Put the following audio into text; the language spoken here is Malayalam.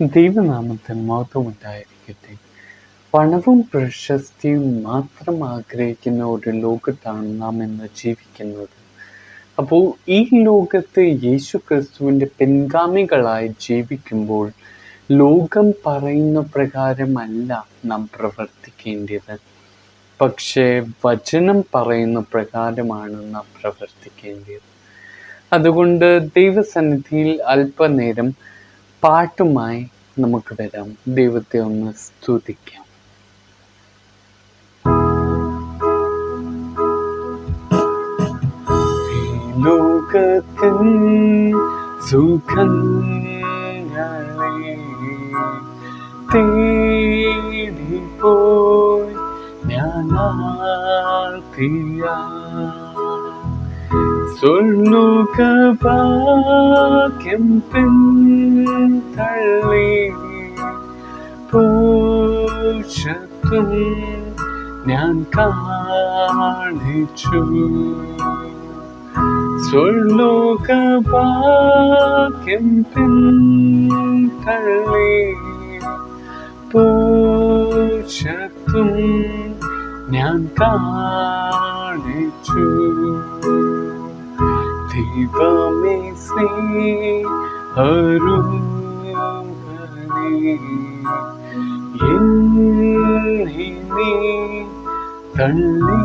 ദൈവനാമത്തിന് മഹത്വമുണ്ടായിരിക്കട്ടെ. പണവും പ്രശസ്തിയും മാത്രം ആഗ്രഹിക്കുന്ന ഒരു ലോകത്താണ് നാം ഇന്ന് ജീവിക്കുന്നത്. അപ്പോൾ ഈ ലോകത്ത് യേശു ക്രിസ്തുവിന്റെ പിൻഗാമികളായി ജീവിക്കുമ്പോൾ ലോകം പറയുന്ന പ്രകാരമല്ല നാം പ്രവർത്തിക്കേണ്ടത്. പക്ഷേ വചനം പറയുന്ന പ്രകാരമാണ് നാം പ്രവർത്തിക്കേണ്ടത്. അതുകൊണ്ട് ദൈവസന്നിധിയിൽ അല്പനേരം പാട്ടുമായി നമുക്ക് വരാം. ദൈവത്തെ ഒന്ന് സ്തുതിക്കാം. ലോകത്തിൻ സുഖങ്ങളെ തേടിപ്പോയി ഞാൻ സ്വർണുകഭാഗ്യം പിന്തള്ളി പോഷത്തും ഞാൻ കാണിച്ചു. സ്വർലോകഭാഗ്യം തള്ളി പോഷത്തും ഞാൻ കാണിച്ചു. ദൈവമേ സ്നേഹരൂപനേ என்னே தள்ளி